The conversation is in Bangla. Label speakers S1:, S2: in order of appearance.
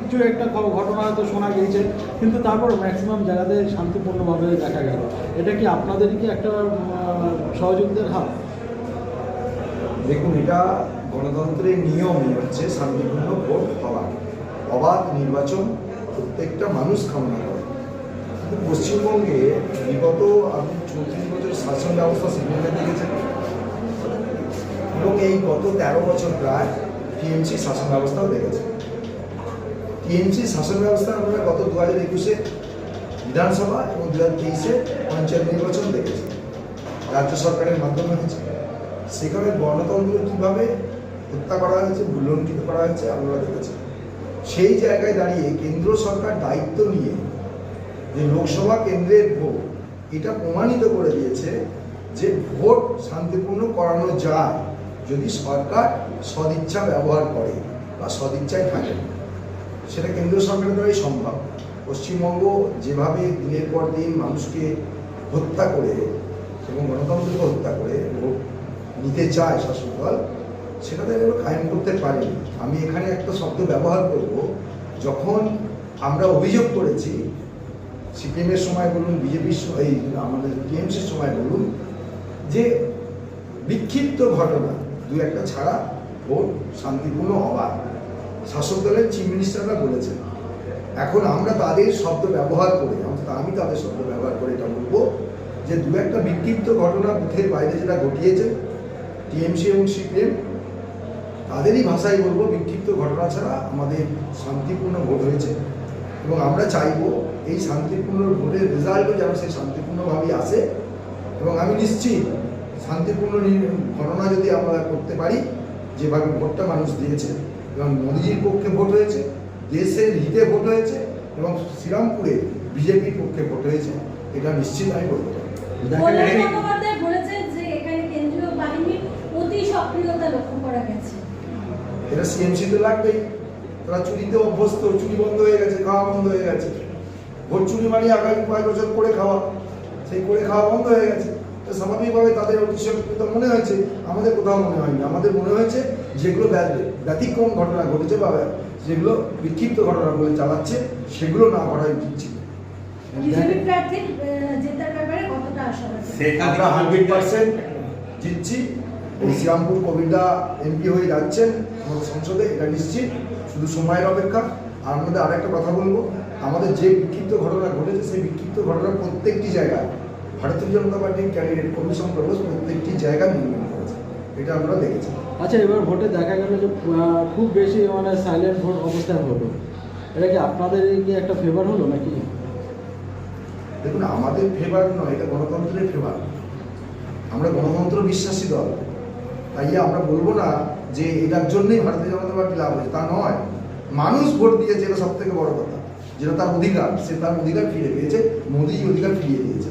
S1: কিছু একটা ঘটনা হয়তো শোনা গিয়েছে, কিন্তু তারপর ম্যাক্সিমাম জায়গাতে শান্তিপূর্ণভাবে দেখা গেল। এটা কি আপনাদেরই কি একটা সহযোগিতার হাত?
S2: দেখুন, এটা গণতন্ত্রের নিয়মই হচ্ছে শান্তিপূর্ণ ভোট হওয়া। অবাধ নির্বাচন, প্রত্যেকটা মানুষ কামনা করে। কিন্তু পশ্চিমবঙ্গে বিগত আপনি চৌত্রিশ বছর শাসন ব্যবস্থা সিপিএমে দেখেছেন? এবং এই গত তেরো বছর প্রায় টিএমসি শাসন ব্যবস্থাও দেখেছে। টিএমসি শাসন ব্যবস্থা আমরা গত দু হাজার একুশে বিধানসভা এবং দু হাজার তেইশে পঞ্চায়েত নির্বাচন দেখেছি। রাজ্য সরকারের মাধ্যমে হয়েছে। সেখানে গণতন্ত্র কীভাবে হত্যা করা হয়েছে ভুলণ্ঠিত করা হয়েছে, আমরা দেখেছি। সেই জায়গায় দাঁড়িয়ে কেন্দ্র সরকার দায়িত্ব নিয়ে যে লোকসভা কেন্দ্রের ভোট, এটা প্রমাণিত করে দিয়েছে যে ভোট শান্তিপূর্ণ করানো যায়। যদি সরকার সদিচ্ছা ব্যবহার করে বা সদিচ্ছায় থাকে, সেটা কেন্দ্র সরকারের দ্বারাই সম্ভব। পশ্চিমবঙ্গ যেভাবে দিনের পর দিন মানুষকে হত্যা করে এবং গণতন্ত্রকে হত্যা করে ভোট নিতে চায় শাসক দল সেটাতে এগুলো কায়েম করতে পারেনি আমি এখানে একটা শব্দ ব্যবহার করব, যখন আমরা অভিযোগ করেছি, সিপিএমের সময় বলুন, বিজেপির এই আমাদের টিএমসির সময় বলুন, যে বিক্ষিপ্ত ঘটনা দু একটা ছাড়া ভোট শান্তিপূর্ণ অবাধ শাসক দলের চিফ মিনিস্টাররা বলেছেন। এখন আমরা তাদের শব্দ ব্যবহার করে অন্তত আমি তাদের শব্দ ব্যবহার করে এটা বলব, যে দু একটা বিক্ষিপ্ত ঘটনা বুথের বাইরে যেটা ঘটিয়েছে, টিএমসি এবং সিপিএম, তাদেরই ভাষায় বলব, বিক্ষিপ্ত ঘটনা ছাড়া আমাদের শান্তিপূর্ণ ভোট হয়েছে। এবং আমরা চাইব এই শান্তিপূর্ণ ভোটের রেজাল্টও যেন সেই শান্তিপূর্ণভাবেই আসে। এবং আমি নিশ্চিত শান্তিপূর্ণ ঘটনা যদি আমরা করতে পারি যেভাবে ভোটটা মানুষ দিয়েছে এবং মোদিজির পক্ষে ভোট হয়েছে দেশের হিতে ভোট হয়েছে এবং শ্রীরামপুরে বিজেপির পক্ষে ভোট হয়েছে এটা নিশ্চিত আমি বলতে পারি। এটা সিএমসি তো লাগবেই। তারা চুরিতে অভ্যস্ত চুরি বন্ধ হয়ে গেছে খাওয়া বন্ধ হয়ে গেছে। ভোট চুরি মানে আগামী কয়েক বছর করে খাওয়া। সেই করে খাওয়া বন্ধ হয়ে গেছে। তো স্বাভাবিকভাবে তাদের অতিশক্ত মনে হয়েছে আমাদের কোথাও মনে হয়নি। আমাদের মনে হয়েছে যেগুলো ব্যতিক্রম ঘটনা ঘটেছে বা যেগুলো বিক্ষিপ্ত ঘটনা বলে চালাচ্ছে সেগুলো না ঘটাই উচিত ছিল। আমরা হান্ড্রেড পার্সেন্ট জিতছি। শ্রীরামপুর এমপি হয়ে যাচ্ছেন আমাদের সংসদে এটা নিশ্চিত। শুধু সময়ের অপেক্ষা। আর আমাদের আরেকটা কথা বলব আমাদের যে বিক্ষিপ্ত ঘটনা ঘটেছে সেই বিক্ষিপ্ত ঘটনা প্রত্যেকটি জায়গায় ভারতীয় জনতা পার্টির ক্যান্ডিডেট কমিশন প্রবোস প্রত্যেকটি জায়গায় মূল্যায়ন করেছে। এটা আমরা দেখেছি।
S1: আচ্ছা এবার ভোটে দেখা গেল যে খুব বেশি মানে সাইলেন্ট ভোট অবস্থায় হলো। এটা কি আপনাদের কি একটা ফেভার হলো নাকি?
S2: দেখুন আমাদের ফেভার নয় এটা গণতন্ত্রের ফেভার আমরা গণতন্ত্র বিশ্বাসী দল। তাই আমরা বলব না যে এটার জন্যই ভারতীয় জনতা পার্টি লাভ হয়েছে তা নয়। মানুষ ভোট দিয়েছে এটা সব থেকে বড় কথা। যেটা তার অধিকার সে তার অধিকার ফিরে পেয়েছে মোদিজি অধিকার ফিরিয়ে দিয়েছে।